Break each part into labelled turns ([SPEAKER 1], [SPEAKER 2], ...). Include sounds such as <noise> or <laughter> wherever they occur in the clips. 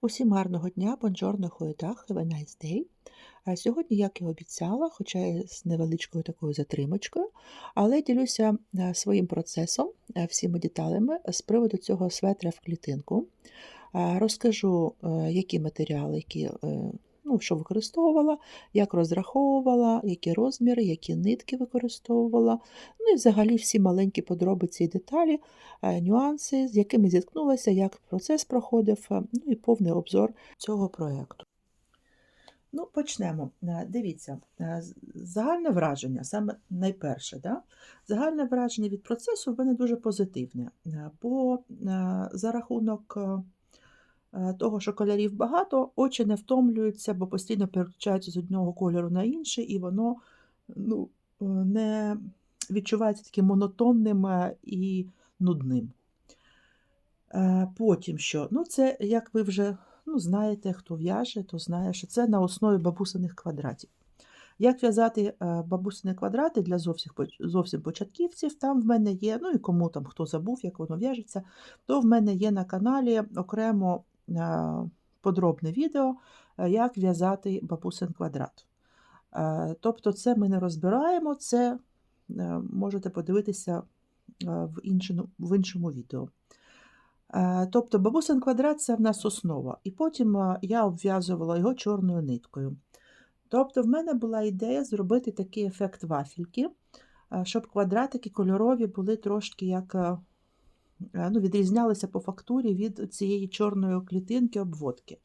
[SPEAKER 1] Усім гарного дня, бонжорно, хуетах, have a nice day. А Сьогодні, як і обіцяла, хоча і з невеличкою такою затримочкою, але ділюся е, своїм процесом, всіми всіма деталями з приводу цього светра в клітинку. Е, Розкажу, е, які матеріали, які, е, ну, що використовувала, як розраховувала, які розміри, які нитки використовувала, ну і взагалі всі маленькі подробиці і деталі, е, нюанси, з якими зіткнулася, як процес проходив, е, ну і повний обзор цього проєкту. Ну, почнемо. Е, Дивіться, загальне враження, саме найперше, да? загальне враження від процесу в мене дуже позитивне, бо за рахунок того, що кольорів багато, очі не втомлюються, бо постійно переключаються з одного кольору на інший, і воно ну, е, не відчувається таким монотонним е, і нудним. Е, Потім що? Ну, це, як ви вже ну, знаєте, хто в'яже, то знає, що це на основі бабусиних квадратів. Як в'язати е, бабусини квадрати для зовсім, зовсім початківців, там в мене є, ну і кому там хто забув, як воно в'яжеться, то в мене є на каналі окремо е, подробне відео, е, як в'язати бабусин квадрат. Е, Тобто це ми не розбираємо, це е, можете подивитися е, в іншому, в іншому відео. Е, Тобто бабусин квадрат це в нас основа, і потім е, я обв'язувала його чорною ниткою. Тобто в мене була ідея зробити такий ефект вафельки, е, щоб квадратики кольорові були трошки як е, е, ну, відрізнялися по фактурі від цієї чорної клітинки обводки.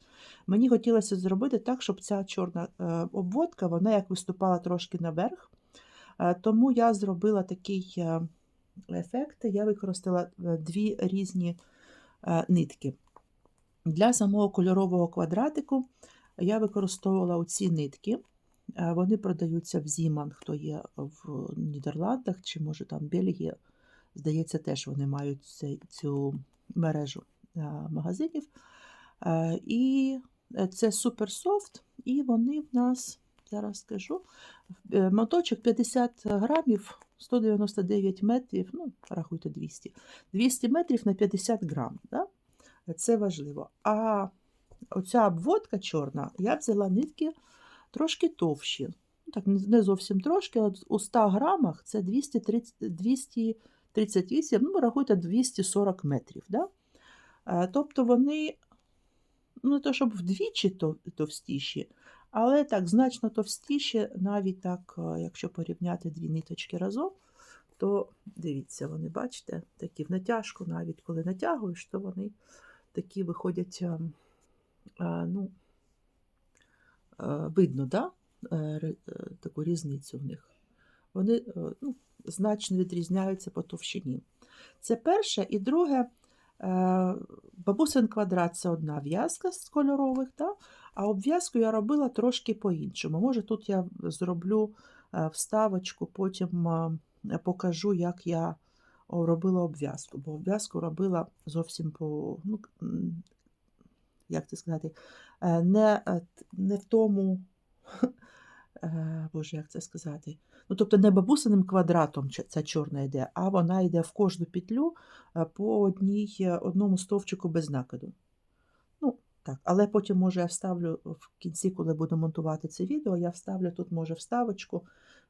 [SPEAKER 1] Мені хотілося зробити так, щоб ця чорна е, обводка вона як виступала трошки наверх. Е, Тому я зробила такий е, ефект. Я використала е, дві різні е, нитки. Для самого кольорового квадратику я використовувала оці нитки. Е, Вони продаються в Зіман, хто є в Нідерландах, чи може там Бельгія. Здається, теж вони мають цю мережу е, магазинів. Е, І е, це суперсофт, і вони в нас, зараз скажу, моточок 50 грамів, 199 метрів, ну, рахуйте 200. 200 метрів на 50 грам. Да? Це важливо. А оця обводка чорна, я взяла нитки трошки товщі. Ну, Так, не зовсім трошки, от у 100 грамах це 230, 238, ну, рахуйте 240 метрів. Да? Е, Тобто вони, ну, не то щоб вдвічі товстіші, але так, значно товстіші, навіть так, е, якщо порівняти дві ниточки разом, то дивіться, вони, бачите, такі в натяжку, навіть коли натягуєш, то вони такі виходять, е, е, ну, видно, да? таку різницю в них. Вони ну, значно відрізняються по товщині. Це перше. І друге, е, бабусин квадрат це одна в'язка з кольорових, да? а обв'язку я робила трошки по-іншому. Може, тут я зроблю е, вставочку, потім е, покажу, як я робила обв'язку, бо обв'язку робила зовсім по, ну, як це сказати, не, не в тому, <laughs> боже, як це сказати, ну, тобто не бабусиним квадратом ця чорна йде, а вона йде в кожну петлю е, по одній, е, одному стовпчику без накиду. Ну, так, але потім, може, я вставлю в кінці, коли буду монтувати це відео, я вставлю тут, може, вставочку,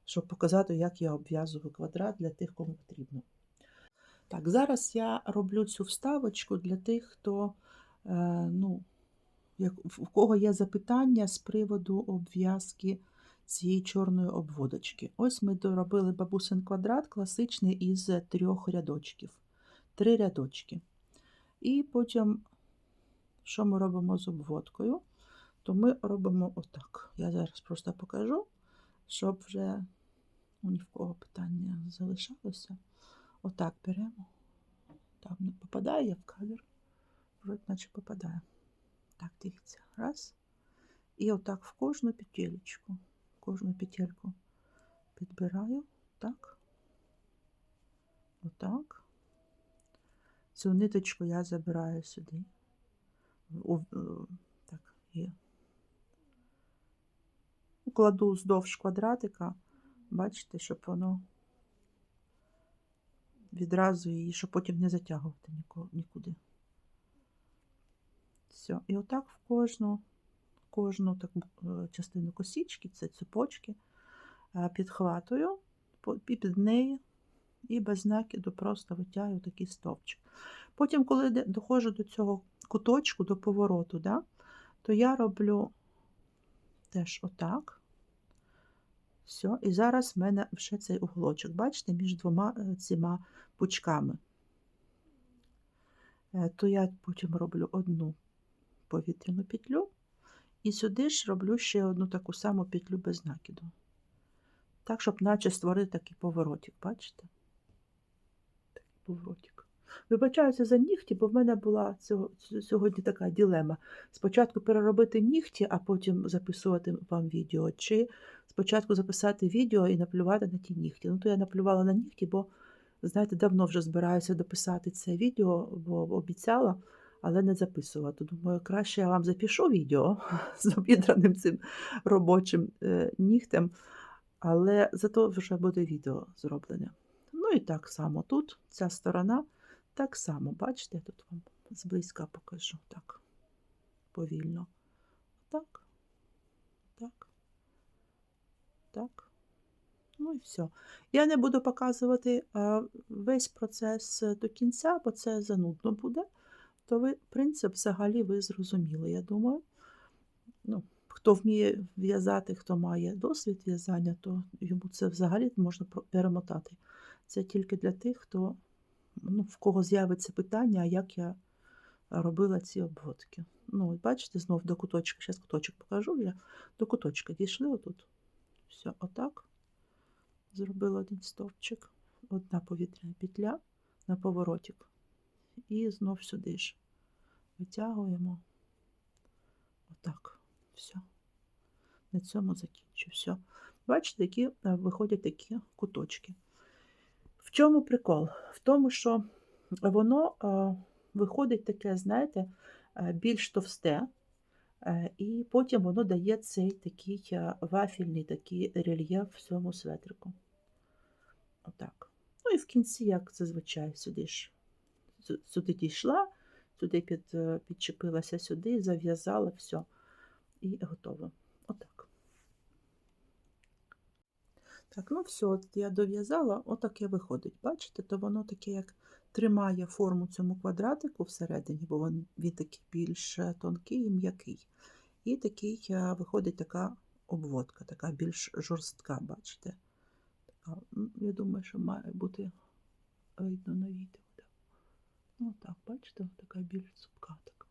[SPEAKER 1] щоб показати, як я обв'язую квадрат для тих, кому потрібно. Так, зараз я роблю цю вставочку для тих, хто, е, ну, як, в кого є запитання з приводу обв'язки цієї чорної обводочки. Ось ми доробили бабусин квадрат класичний із трьох рядочків. Три рядочки. І потім, що ми робимо з обводкою, то ми робимо отак. Я зараз просто покажу, щоб вже ні в кого питання залишалося. Отак беремо. Там не попадає в кадр. Вроде наче попадає. Так, дивіться. Раз. І отак в кожну петелечку. Кожну петельку підбираю. Так. Отак. Цю ниточку я забираю сюди. Е, так, і кладу вздовж квадратика. Бачите, щоб воно відразу її, щоб потім не затягувати нікуди. Все. І отак в кожну, кожну таку е, частину косічки, це цепочки, е, підхватую і під неї і без накиду просто витягую такий стовпчик. Потім, коли доходжу до цього куточку, до повороту, да, то я роблю теж отак. Все, і зараз в мене вже цей уголочок, бачите, між двома е, цими пучками. То я потім роблю одну повітряну петлю, і сюди ж роблю ще одну таку саму петлю без накиду. Так, щоб наче створити такий поворотик, бачите? Такий поворотик. Вибачаюся за нігті, бо в мене була сьогодні така ділема. Спочатку переробити нігті, а потім записувати вам відео, чи спочатку записати відео і наплювати на ті нігті. Ну, то я наплювала на нігті, бо, знаєте, давно вже збираюся дописати це відео, бо обіцяла, але не записувала. То думаю, краще я вам запишу відео <laughs> з обідраним цим робочим е, нігтем, але зато вже буде відео зроблене. Ну і так само тут ця сторона, так само, бачите, тут вам зблизька покажу так, повільно. Так, так, так. Ну і все. Я не буду показувати е, весь процес до кінця, бо це занудно буде. То ви принцип взагалі ви зрозуміли, я думаю. Ну, хто вміє в'язати, хто має досвід в'язання, то йому це взагалі можна перемотати. Це тільки для тих, хто, ну, в кого з'явиться питання, а як я робила ці обводки. Ну, бачите, знов до куточка, зараз куточок покажу вже. До куточка дійшли отут. Все, отак. Зробила один стовпчик, одна повітряна петля на поворотик. І знов сюди ж витягуємо. Отак. Все. На цьому закінчу. Все. Бачите, які е, виходять такі куточки. В чому прикол? В тому, що воно е, виходить таке, знаєте, е, більш товсте, і потім воно дає цей такий вафельний такий рельєф всьому светрику. Отак. Ну і в кінці, як зазвичай, сюди ж сюди дійшла, сюди під, е, підчепилася сюди, зав'язала все. І готово. Отак. Так, ну все, от я дов'язала, отаке виходить. Бачите, то воно таке, як тримає форму цьому квадратику всередині, бо він, він такий більш е, тонкий і м'який. І такий е, виходить така обводка, така більш жорстка, бачите. Я думаю, що має бути видно на відео. Так. Ну так, бачите, така більш цупка. Така.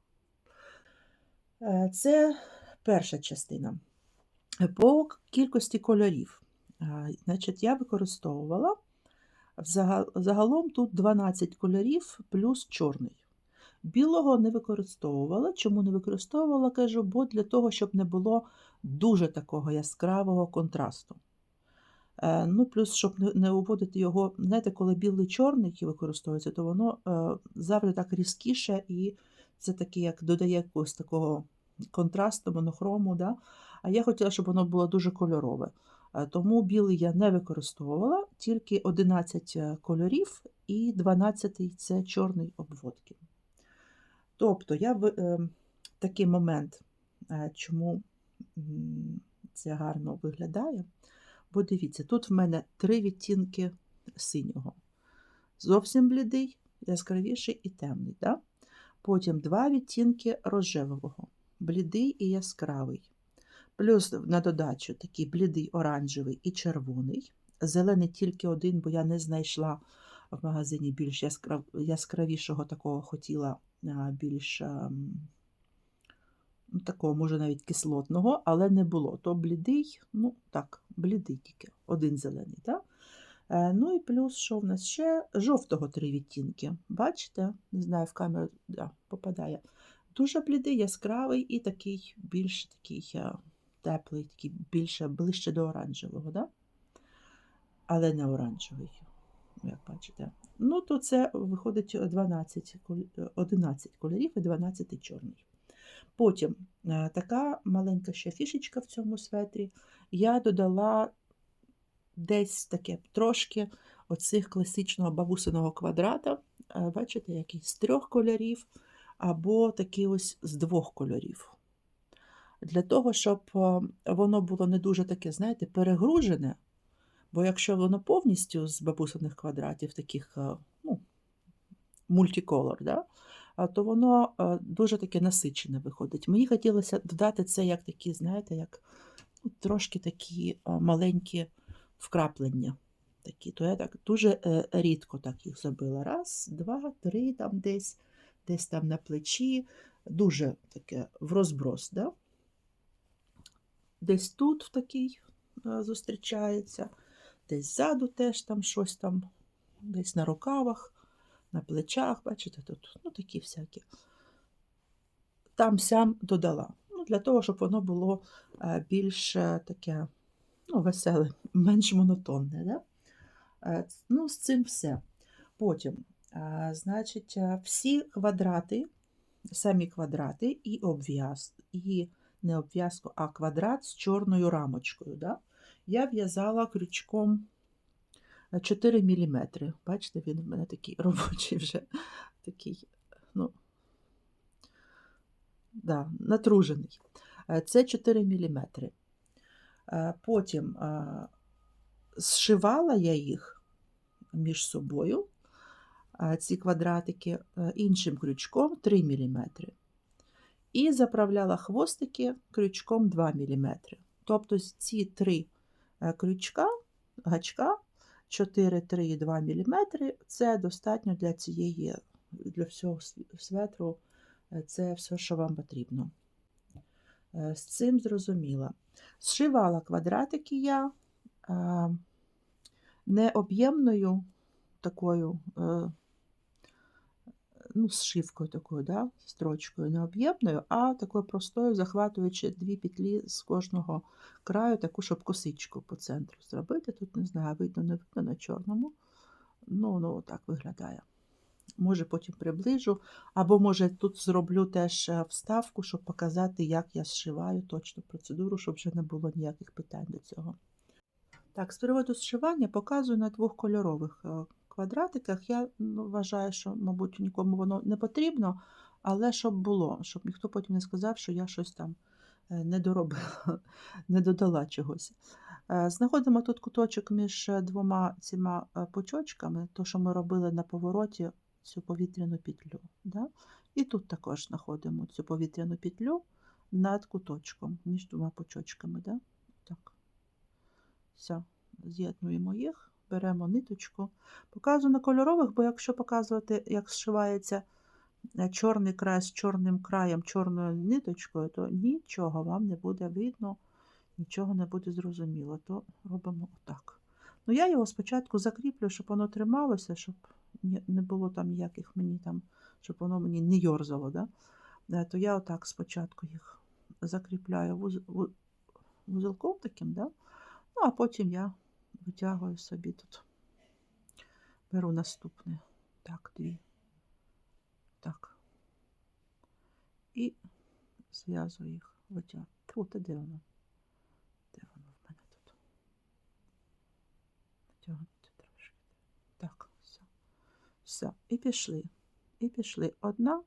[SPEAKER 1] Е, Це перша частина. По кількості кольорів. Е, Значить, я використовувала загалом тут 12 кольорів плюс чорний. Білого не використовувала. Чому не використовувала, кажу, бо для того, щоб не було дуже такого яскравого контрасту. Е, Ну, плюс, щоб не- уводити його, знаєте, коли білий чорний використовується, то воно е, завжди так різкіше, і це таке, як додає якогось такого контрасту, монохрому. Да? А я хотіла, щоб воно було дуже кольорове. Е, Тому білий я не використовувала, тільки 11 кольорів і 12 це чорний обводки. Тобто я в такий момент, чому це гарно виглядає, бо дивіться, тут в мене три відтінки синього. Зовсім блідий, яскравіший і темний. Да? Потім два відтінки рожевого, блідий і яскравий. Плюс на додачу такий блідий оранжевий і червоний. Зелений тільки один, бо я не знайшла в магазині більш яскрав, яскравішого такого хотіла більш ну, такого, може, навіть кислотного, але не було. То блідий, ну так, блідий тільки, один зелений. Так? Е, Ну і плюс, що в нас ще жовтого три відтінки. Бачите? Не знаю, в камеру да, попадає. Дуже блідий, яскравий і такий більш такий е, теплий, такий більше ближче до оранжевого, да? але не оранжевий, як бачите. Ну, то це виходить 12, е, 11 кольорів і 12 чорний. Потім е, така маленька ще фішечка в цьому светрі. Я додала десь таке трошки оцих класичного бабусиного квадрата. Е, Бачите, який з трьох кольорів, або такий ось з двох кольорів. Для того, щоб е, воно було не дуже таке, знаєте, перегружене, бо якщо воно повністю з бабусиних квадратів, таких ну, мультиколор, да, то воно дуже таке насичене виходить. Мені хотілося додати це як такі, знаєте, як ну, трошки такі маленькі вкраплення. Такі, то я так дуже е, рідко так їх зробила. Раз, два, три, там десь, десь там на плечі, дуже таке в розброс. Да? Десь тут в такий зустрічається, десь ззаду теж там щось там, десь на рукавах, на плечах, бачите, тут ну, такі всякі. Там сям додала. Ну, для того, щоб воно було е, більш е, таке ну, веселе, <laughs> менш монотонне. Да? Е, Ну, з цим все. Потім, значить, всі квадрати, самі квадрати і обв'яз, і не обв'язку, а квадрат з чорною рамочкою. Да? Я в'язала крючком 4 мм. Бачите, він в мене такий <laughs> робочий вже такий, ну, да, натружений. Е, Це 4 мм. Потім е, зшивала я їх між собою, е, ці квадратики, е, іншим крючком 3 мм. І заправляла хвостики крючком 2 мм. Тобто ці три е, крючка, гачка 4, 3 і 2 мм це достатньо для цієї, для всього светру. Е, Це все, що вам потрібно. Е, З цим зрозуміла. Зшивала квадратики я необ'ємною не об'ємною такою, е, ну, зшивкою такою, да, строчкою, не об'ємною, а такою простою, захватуючи дві петлі з кожного краю, таку, щоб косичку по центру зробити. Тут не знаю, видно, не видно на чорному. Ну, ну, так виглядає. Може, потім приближу, або може тут зроблю теж е, вставку, щоб показати, як я зшиваю точну процедуру, щоб вже не було ніяких питань до цього. Так, з приводу зшивання показую на двох кольорових е, квадратиках. Я ну, вважаю, що, мабуть, нікому воно не потрібно, але щоб було, щоб ніхто потім не сказав, що я щось там е, не доробила, <laughs> не додала чогось. Е, Знаходимо тут куточок між е, двома цими пучочками, то, що ми робили на повороті, цю повітряну петлю. Да? І тут також знаходимо цю повітряну петлю над куточком, між двома пучочками. Да? Так. Все, з'єднуємо їх, беремо ниточку. Показую на кольорових, бо якщо показувати, як зшивається е, чорний край з чорним краєм, чорною ниточкою, то нічого вам не буде видно, нічого не буде зрозуміло. То робимо отак. Ну, я його спочатку закріплю, щоб воно трималося, щоб не було там ніяких мені там, щоб воно мені не йорзало. Да? Е, То я отак спочатку їх закріпляю вуз, вузелком таким, да? ну а потім я витягую собі тут. Беру наступне. Так, дві. Так. І зв'язую їх, витягую. Фу, та де воно? Де воно в мене тут? Витягнути трошки. Так, все. Все. І пішли. І пішли. Одна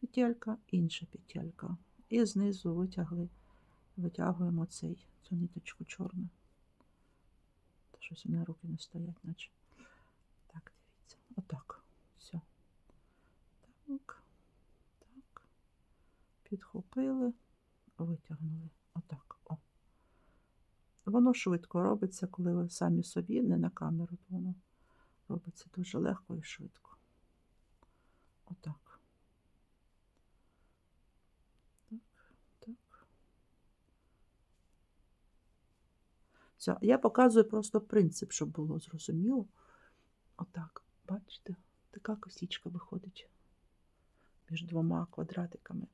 [SPEAKER 1] петелька, інша петелька. І знизу витягли, витягуємо цей, цю ниточку чорну. Щось у мене руки не стоять, наче. Так, дивіться. Отак. Все. Так. Так. Підхопили, витягнули. Отак. О. Воно швидко робиться, коли ви самі собі, не на камеру, то воно робиться дуже легко і швидко. Отак. Так, так. Все, я показую просто принцип, щоб було зрозуміло. Отак, бачите, така косічка виходить між двома квадратиками.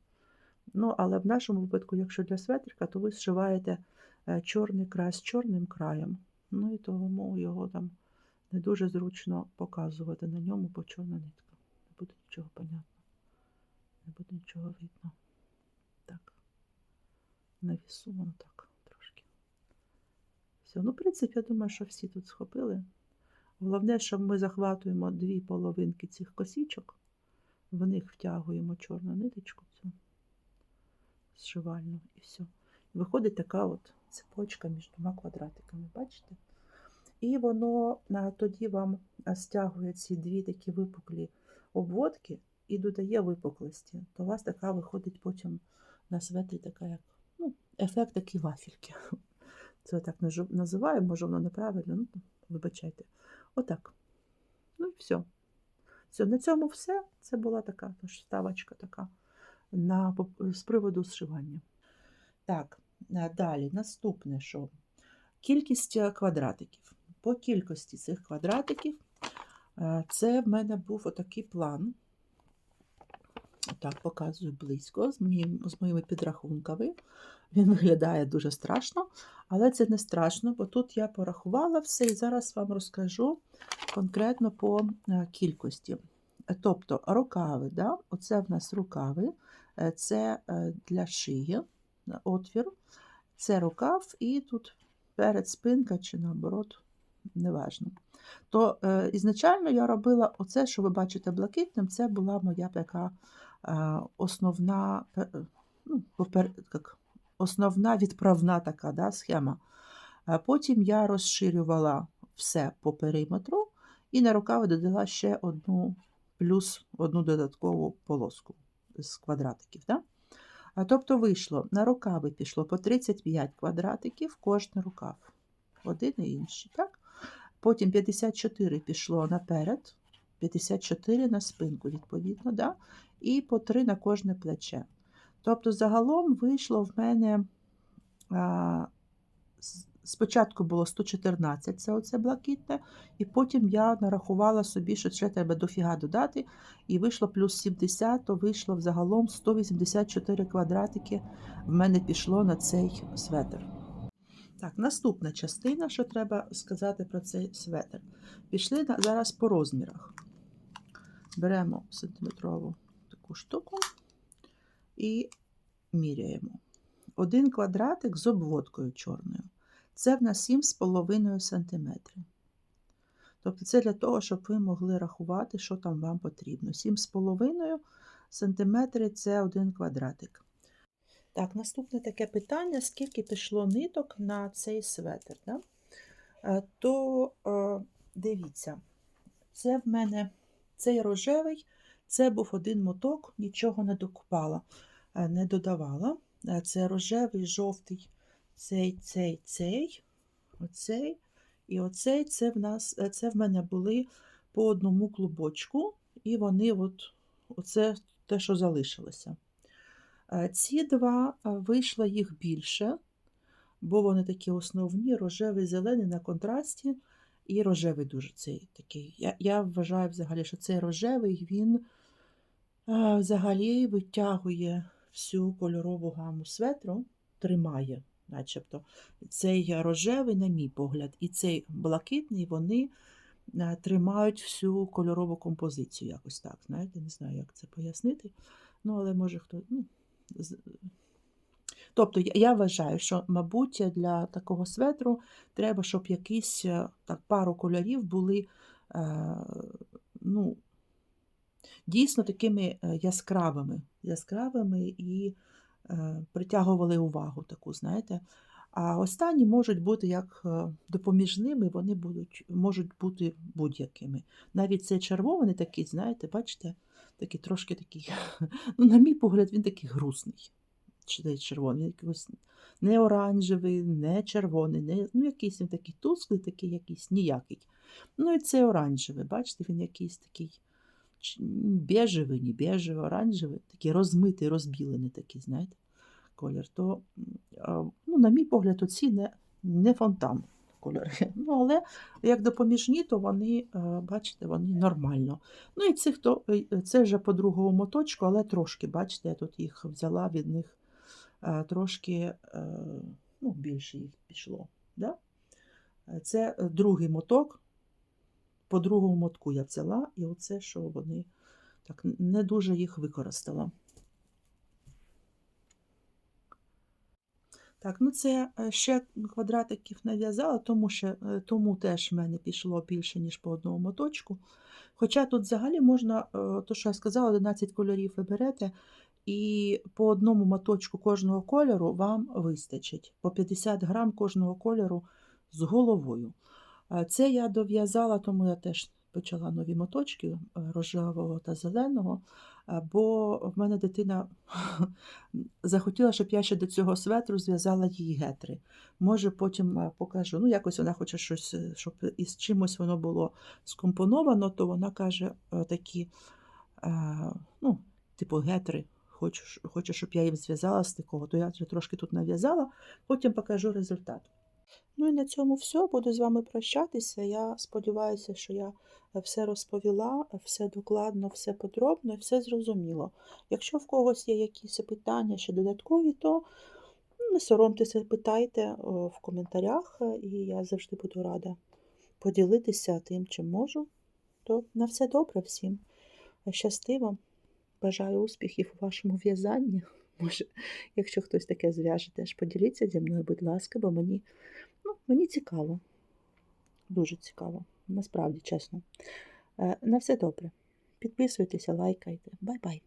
[SPEAKER 1] Ну, але в нашому випадку, якщо для светрика, то ви зшиваєте е, чорний край з чорним краєм. Ну і тому його там не дуже зручно показувати на ньому, бо чорна нитка. Не буде нічого понятно. Не буде нічого видно. Так. На вісу воно так. Все. Ну, в принципі, я думаю, що всі тут схопили. Головне, що ми захватуємо дві половинки цих косічок в них втягуємо чорну ниточку цю зшивальну і все. Виходить така от цепочка між двома квадратиками, бачите? І воно тоді вам стягує ці дві такі випуклі обводки і додає випуклості. То у вас така виходить потім на светрі така, як ну, ефект такі вафельки. Це я так називаю, може воно неправильно, ну, вибачайте. Отак. Ну і все. Все, на цьому все. Це була така ставочка така на, з приводу зшивання. Так, далі, наступне що? Кількість е, квадратиків. По кількості цих квадратиків е, це в мене був отакий план. Так, показую близько з, моїм, з моїми підрахунками. Він виглядає дуже страшно, але це не страшно, бо тут я порахувала все і зараз вам розкажу конкретно по е, кількості. Е, Тобто рукави, да? оце в нас рукави, е, це для шиї отвір, це рукав, і тут перед спинка чи наоборот, неважно. То е, ізначально я робила оце, що ви бачите блакитним, це була моя така основна, е, ну, попер, як, основна відправна така да, схема. Потім я розширювала все по периметру і на рукави додала ще одну плюс одну додаткову полоску з квадратиків. Да? А тобто вийшло, на рукави пішло по 35 квадратиків кожен рукав. Один і інший. Так? Потім 54 пішло наперед, 54 на спинку, відповідно, да? І по 3 на кожне плече. Тобто, загалом вийшло в мене спочатку було 114, це оце блакитне, і потім я нарахувала собі, що ще треба дофіга додати, і вийшло плюс 70, то вийшло взагалом 184 квадратики в мене пішло на цей светр. Так, наступна частина, що треба сказати про цей светр. Пішли зараз по розмірах. Беремо сантиметрову таку штуку і міряємо. Один квадратик з обводкою чорною. Це в нас 7,5 см. Тобто це для того, щоб ви могли рахувати, що там вам потрібно. 7,5 см це один квадратик. Так, наступне таке питання: скільки пішло ниток на цей светр? Да? Е, То е, дивіться, це в мене цей рожевий, це був один моток, нічого не докупала, е, не додавала. Е, Це рожевий, жовтий, цей, цей, цей, оцей і оцей. Це в нас, е, це в мене були по одному клубочку, і вони от, оце те, що залишилося. Ці два вийшло їх більше, бо вони такі основні, рожевий, зелений на контрасті, і рожевий дуже цей такий. Я, я вважаю взагалі, що цей рожевий він взагалі витягує всю кольорову гаму светру, тримає, начебто. Цей рожевий, на мій погляд, і цей блакитний, вони е, тримають всю кольорову композицію якось так. Знаєте, не знаю, як це пояснити. Ну, але може хто. Ну, з- Тобто я- вважаю, що, мабуть, для такого светру треба, щоб якісь е, так, пару кольорів були е, ну, дійсно такими е, яскравими, яскравими і е, притягували увагу таку, знаєте. А останні можуть бути як е, допоміжними, вони будуть, можуть бути будь-якими. Навіть цей червоний такий, знаєте, бачите, такий трошки такий, <laughs> ну, на мій погляд, він такий грустний. Червоний, якийсь не оранжевий, не червоний, не, ну якийсь він такий тусклий, такий якийсь ніякий. Ну і цей оранжевий, бачите, він якийсь такий бежевий, не бежевий, оранжевий, такий розмитий, розбілений такий, знаєте, колір. То, ну, на мій погляд, оці не, не фонтан кольори. <laughs> Ну, але як допоміжні, то вони, е, бачите, вони нормально. Ну і цих, то, е, це вже по другому моточку, але трошки, бачите, я тут їх взяла від них е, трошки ну, більше їх пішло. Да? Це другий моток. По другому мотку я взяла, і оце, що вони так не дуже їх використала. Так, ну це е, ще квадратиків нав'язала, тому е, тому теж в мене пішло більше, ніж по одному моточку. Хоча тут взагалі можна, е, то, що я сказала, 11 кольорів ви берете, і по одному моточку кожного кольору вам вистачить. По 50 грам кожного кольору з головою. Це я дов'язала, тому я теж почала нові моточки е, рожевого та зеленого, бо в мене дитина <laughs> захотіла, щоб я ще до цього светру зв'язала їй гетри. Може, потім е, покажу. Ну, якось вона хоче щось, е, щоб із чимось воно було скомпоновано, то вона каже такі, ну, типу, гетри. Хочу, хоче, щоб я їм зв'язала з такого, то я вже трошки тут нав'язала, потім покажу результат. Ну і на цьому все. Буду з вами прощатися. Я сподіваюся, що я е, все розповіла, е, все докладно, все подробно все зрозуміло. Якщо в когось є якісь питання ще додаткові, то ну, не соромтеся, питайте в коментарях, е, і я завжди буду рада поділитися тим, чим можу. То на все добре всім. Е, Щасти. Бажаю успіхів у вашому в'язанні. Може, якщо хтось таке зв'яже, теж поділіться зі мною, будь ласка, бо мені, ну, мені цікаво. Дуже цікаво. Насправді, чесно. Е, На все добре. Підписуйтеся, лайкайте. Бай-бай.